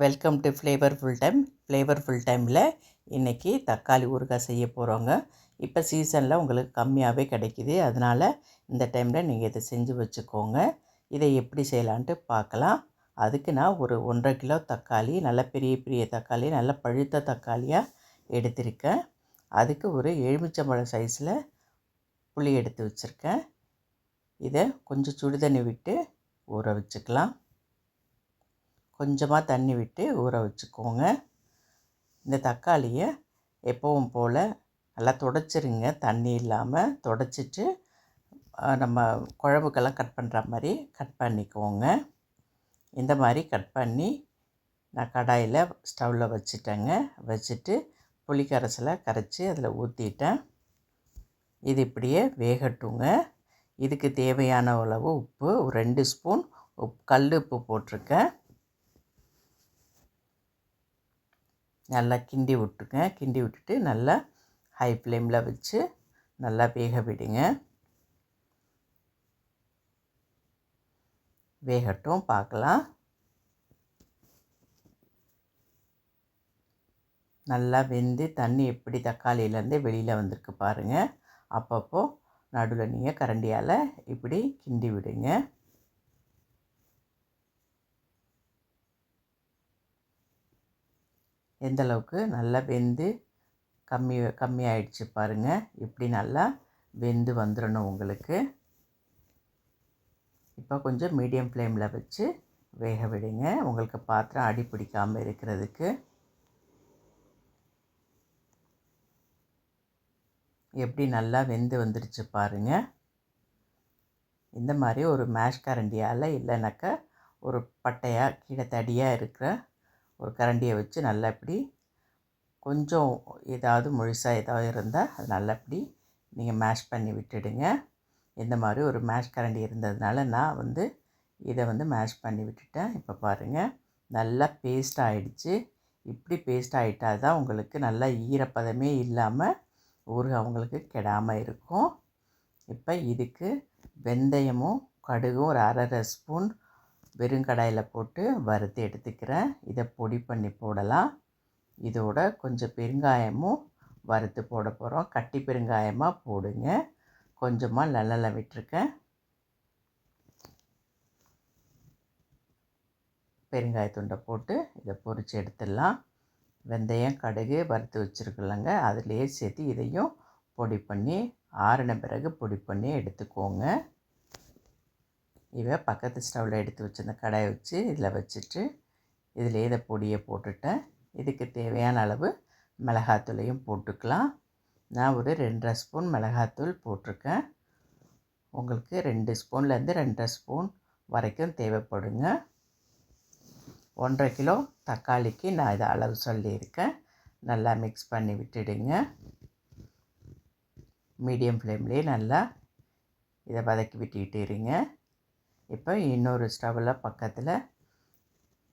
Welcome to flavour full time flavour full டைமில் இன்றைக்கி தக்காளி ஊறுகாய் செய்ய போகிறோங்க இப்போ சீசனில் உங்களுக்கு கம்மியாகவே கிடைக்கிது. அதனால் இந்த டைமில் நீங்கள் இதை செஞ்சு வச்சுக்கோங்க. இதை எப்படி செய்யலான்ட்டு பார்க்கலாம். அதுக்கு நான் ஒரு ஒன்றரை கிலோ தக்காளி நல்ல பெரிய பெரிய தக்காளி நல்ல பழுத்த தக்காளியாக எடுத்திருக்கேன். அதுக்கு ஒரு எலுமிச்சம்பழம் சைஸில் புளி எடுத்து வச்சுருக்கேன். இதை கொஞ்சம் சுடுதண்ணி விட்டு ஊற வச்சுக்கலாம். கொஞ்சமாக தண்ணி விட்டு ஊற வச்சுக்கோங்க. இந்த தக்காளியை எப்பவும் போல் நல்லா தொடச்சிருங்க. தண்ணி இல்லாமல் தொடச்சிட்டு நம்ம குழம்புக்கெல்லாம் கட் பண்ணுற மாதிரி கட் பண்ணிக்கோங்க. இந்த மாதிரி கட் பண்ணி நான் கடாயில் ஸ்டவ்வில் வச்சுட்டேங்க. வச்சுட்டு புளிக்கரைசலை கரைச்சி அதில் ஊற்றிட்டேன் இது இப்படியே வேகட்டுங்க. இதுக்கு தேவையான அளவு உப்பு ஒரு ரெண்டு ஸ்பூன் உப் கல் உப்பு போட்டிருக்கேன். நல்லா கிண்டி விட்டுங்க கிண்டி விட்டுட்டு நல்லா ஹை ஃப்ளேமில் வச்சு நல்லா வேக விடுங்க. வேகட்டும் பார்க்கலாம். நல்லா வெந்து தண்ணி எப்படி தக்காளியிலேருந்து வெளியில் வந்திருக்கு பாருங்கள் அப்பப்போ நடுவில் நீங்கள் கரண்டியால் இப்படி கிண்டி விடுங்க. எந்தளவுக்கு நல்லா வெந்து கம்மி கம்மி ஆயிடுச்சு பாருங்கள் இப்படி நல்லா வெந்து வந்துடணும் உங்களுக்கு. இப்போ கொஞ்சம் மீடியம் ஃப்ளேமில் வச்சு வேக விடுங்க. உங்களுக்கு பாத்திரம் அடி பிடிக்காமல் இருக்கிறதுக்கு. எப்படி நல்லா வெந்து வந்துடுச்சு பாருங்கள் இந்த மாதிரி ஒரு மேஷ் கரண்டியால் இல்லைனாக்கா ஒரு பட்டையாக கீழே தடியாக இருக்கிற ஒரு கரண்டியை வச்சு நல்லா இப்படி கொஞ்சம் ஏதாவது முழுசாக ஏதாவது இருந்தால் அது நல்லா இப்படி நீங்கள் மேஷ் பண்ணி விட்டுடுங்க. இந்த மாதிரி ஒரு மேஷ் கரண்டி இருந்ததுனால நான் வந்து இதை வந்து மேஷ் பண்ணி விட்டுட்டேன். இப்போ பாருங்கள் நல்லா பேஸ்ட் ஆகிடுச்சு இப்படி பேஸ்ட் ஆகிட்டால் தான் உங்களுக்கு நல்லா ஈரப்பதமே இல்லாமல் ஊறுகாய் உங்களுக்கு கெடாமல் இருக்கும். இப்போ இதுக்கு வெந்தயமும் கடுகும் ஒரு அரை ஸ்பூன் வெறும் கடாயில் போட்டு வறுத்து எடுத்துக்கிறேன். இதை பொடி பண்ணி போடலாம். இதோட கொஞ்சம் பெருங்காயமும் வறுத்து போட போகிறோம் கட்டி பெருங்காயமாக போடுங்க. கொஞ்சமாக நல்லெண்ணெய் விட்டுருக்கேன். பெருங்காயத்துண்டை போட்டு இதை பொரித்து எடுத்துடலாம். வெந்தயம் கடுகு வறுத்து வச்சுருக்கலாங்க. அதிலே சேர்த்து இதையும் பொடி பண்ணி ஆறின பிறகு பொடி பண்ணி எடுத்துக்கோங்க. இவை பக்கத்து ஸ்டவ்வில் எடுத்து வச்சுருந்த கடாயை வச்சு இதில் வச்சுட்டு இதில் இதை பொடியை போட்டுட்டேன். இதுக்கு தேவையான அளவு மிளகாத்தூளையும் போட்டுக்கலாம். நான் ஒரு ரெண்டரை ஸ்பூன் மிளகாத்தூள் போட்டிருக்கேன். உங்களுக்கு ரெண்டு ஸ்பூன்லேருந்து ரெண்டரை ஸ்பூன் வரைக்கும் தேவைப்படுங்க. ஒன்றரை கிலோ தக்காளிக்கு நான் இதை அளவு சொல்லியிருக்கேன். நல்லா மிக்ஸ் பண்ணி விட்டுடுங்க. மீடியம் ஃப்ளேம்லேயே நல்லா இதை வதக்கி விட்டுக்கிட்டு இருங்க. இப்போ இன்னொரு ஸ்டவ்வில் பக்கத்தில்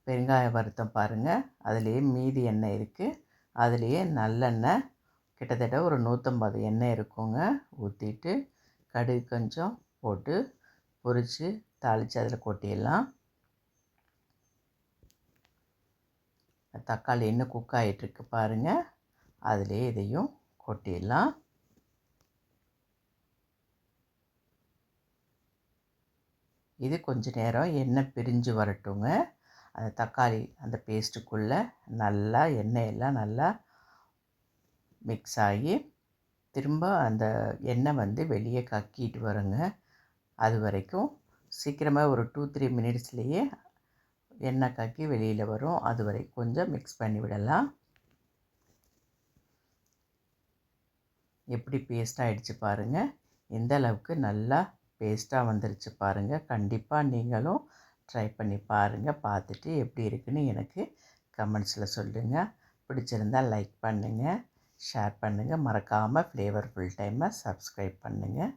பெருங்காயம் வருத்தம் பாருங்கள் அதுலேயே மீதி எண்ணெய் இருக்குது அதுலேயே நல்லெண்ணெய் கிட்டத்தட்ட ஒரு நூற்றம்பது எண்ணெய் இருக்குங்க. ஊற்றிட்டு கடுகு கொஞ்சம் போட்டு பொரித்து தாளித்து அதில் கொட்டிடலாம். தக்காளி இன்னும் குக் ஆகிட்டுருக்கு பாருங்கள் அதிலே இதையும் கொட்டிடலாம். இது கொஞ்ச நேரம் எண்ணெய் பிரிஞ்சு வரட்டுங்க. அந்த தக்காளி அந்த பேஸ்ட்டுக்குள்ளே நல்லா எண்ணெயெல்லாம் நல்லா மிக்ஸ் ஆகி திரும்ப அந்த எண்ணெய் வந்து வெளியே கக்கிட்டு வருங்க. அது வரைக்கும் சீக்கிரமாக ஒரு டூ த்ரீ மினிட்ஸ்லேயே எண்ணெய் கக்கி வெளியில் வரும். அது வரை கொஞ்சம் மிக்ஸ் பண்ணி விடலாம். எப்படி பேஸ்ட் ஆகிடுச்சு பாருங்கள் எந்த அளவுக்கு நல்லா பேஸ்ட்டாக வந்துருச்சு பாருங்கள் கண்டிப்பாக நீங்களும் ட்ரை பண்ணி பாருங்கள் பார்த்துட்டு எப்படி இருக்குன்னு எனக்கு கமெண்ட்ஸில் சொல்லுங்கள் பிடிச்சிருந்தால் லைக் பண்ணுங்கள் ஷேர் பண்ணுங்கள் மறக்காமல் ஃப்ளேவர் ஃபுல் டைமை சப்ஸ்கிரைப் பண்ணுங்கள்